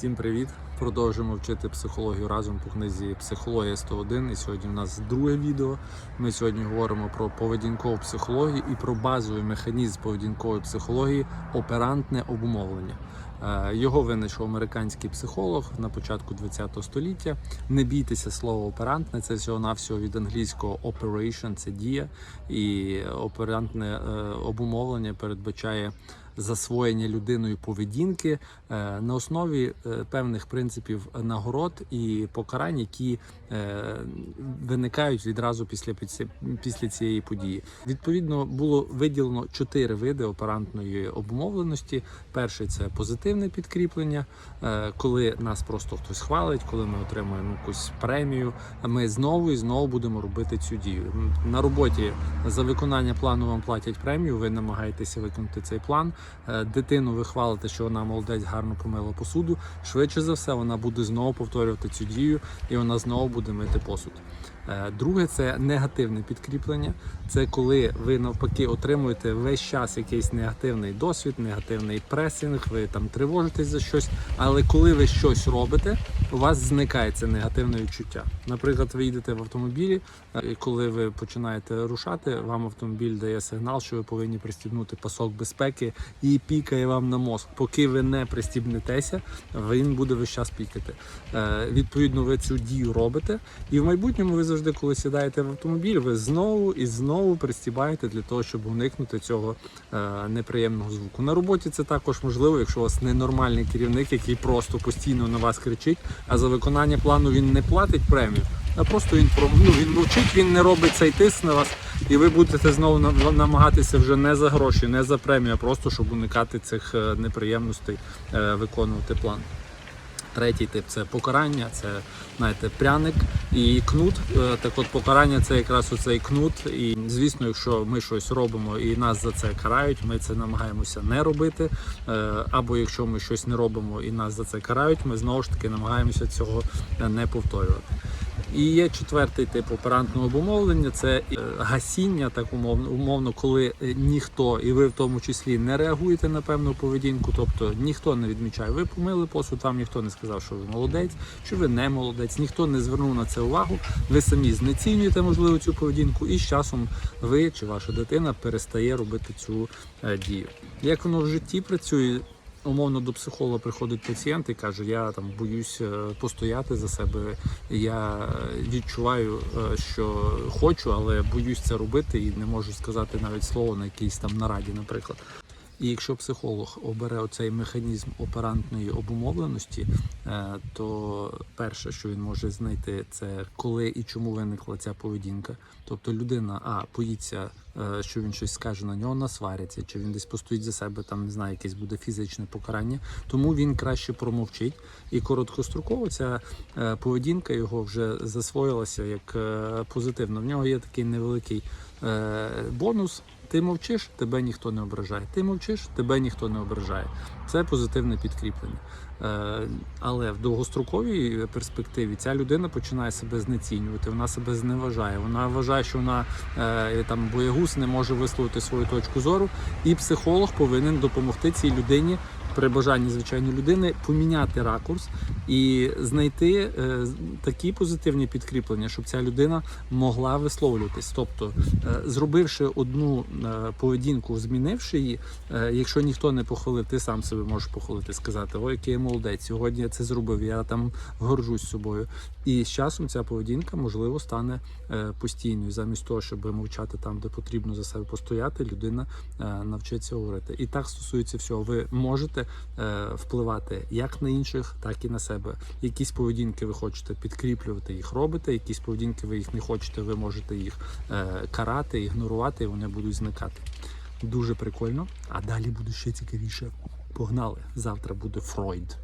Всім привіт! Продовжуємо вчити психологію разом по книзі Психологія 101. І сьогодні у нас друге відео. Ми сьогодні говоримо про поведінкову психологію і про базовий механізм поведінкової психології оперантне обумовлення. Е, Його винайшов американський психолог на початку ХХ століття. Не бійтеся слова оперантне, це всього навсього від англійського operation, це дія, і оперантне е, обумовлення передбачає засвоєння людиною поведінки е, на основі е, певних принципів нагород і покарань, які е, виникають відразу після після- цієї події. Відповідно, було виділено чотири види оперантної обумовленості. Перший це позитивне підкріплення, коли нас просто хтось хвалить, коли ми отримуємо якусь премію. Ми знову і знову будемо робити цю дію. На роботі за виконання плану вам платять премію. Ви намагаєтеся виконати цей план. Е, Дитину ви хвалите, що вона молодець, гарно помила посуду. Швидше за все, вона буде знову повторювати цю дію, і вона знову буде мити посуд. Е, Друге це негативне підкріплення. Це коли ви навпаки отримуєте весь час якийсь негативний досвід, негативний пресинг, ви там тривожитесь за щось. Але коли ви щось робите, у вас зникає це негативне відчуття. Наприклад, ви їдете в автомобілі, е, і коли ви починаєте рушати, вам автомобіль дає сигнал, що ви повинні пристібнути пасок безпеки і пікає вам на мозк. Поки ви не пристібнетеся, він буде весь час пікати. Е, Відповідно, ви цю дію робите, і в майбутньому ви завжди, коли сідаєте в автомобіль, ви знову і знову пристібаєте для того, щоб уникнути цього е, неприємного звуку. На роботі це також можливо, якщо у вас ненормальний керівник, який просто постійно на вас кричить, а за виконання плану він не платить премію, а просто він ну, він мовчить, він не робить цей тиск на вас. І ви будете знову намагатися вже не за гроші, не за премію, а просто щоб уникати цих е, неприємностей, е, виконувати план. Третій тип це покарання, це знаєте, пряник і кнут. Е, Так от покарання це якраз оцей кнут. І звісно, якщо ми щось робимо і нас за це карають, ми це намагаємося не робити. Або якщо ми щось не робимо і нас за це карають, ми знову ж таки намагаємося цього не повторювати. І є четвертий тип оперантного обумовлення це е, гасіння, так умовно, умовно, коли е, ніхто, і ви в тому числі не реагуєте на певну поведінку, тобто ніхто не відмічає, ви помили посуд, вам ніхто не сказав, що ви молодець, що ви не молодець, ніхто не звернув на це увагу. Ви самі знецінюєте можливо цю поведінку, і з часом ви чи ваша дитина перестає робити цю е, дію. Як воно в житті працює? Умовно до психолога приходить пацієнт і каже: я там боюсь е, постояти за себе. Я відчуваю, е, що хочу, але боюсь це робити і не можу сказати навіть слово на якійсь там нараді, наприклад. І якщо психолог обере оцей механізм оперантної обумовленості, е, то перше, що він може знайти, це коли і чому виникла ця поведінка. Тобто людина а боїться, е, що він щось скаже на нього, насваряться, чи він десь постоїть за себе, там не знаю, якесь буде фізичне покарання. Тому він краще промовчить. І короткостроково ця е, поведінка його вже засвоїлася як позитивна. В нього є такий невеликий бонус. Ти мовчиш, тебе ніхто не ображає. Ти мовчиш, тебе ніхто не ображає. Це позитивне підкріплення. Е, але в довгостроковій перспективі ця людина починає себе знецінювати, вона себе зневажає. Вона вважає, що вона е, там боягуз не може висловити свою точку зору, і психолог повинен допомогти цій людині. При бажанні звичайно людини поміняти ракурс і знайти е, такі позитивні підкріплення, щоб ця людина могла висловлюватись. Тобто, е, зробивши одну е, поведінку, змінивши її, якщо ніхто не похвалив, ти сам себе можеш похвалити, сказати: Ой, який я молодець, сьогодні я це зробив, я там горжусь собою. І з часом ця поведінка можливо стане постійною. Замість того, щоб мовчати там, де потрібно за себе постояти, людина навчиться говорити. І так стосується всього. Ви можете впливати як на інших, так і на себе. Якісь поведінки ви хочете підкріплювати, їх робите. Якісь поведінки ви їх не хочете, ви можете їх е, карати, ігнорувати, і вони будуть зникати. Дуже прикольно. А далі буде ще цікавіше. Погнали! Завтра буде Фройд.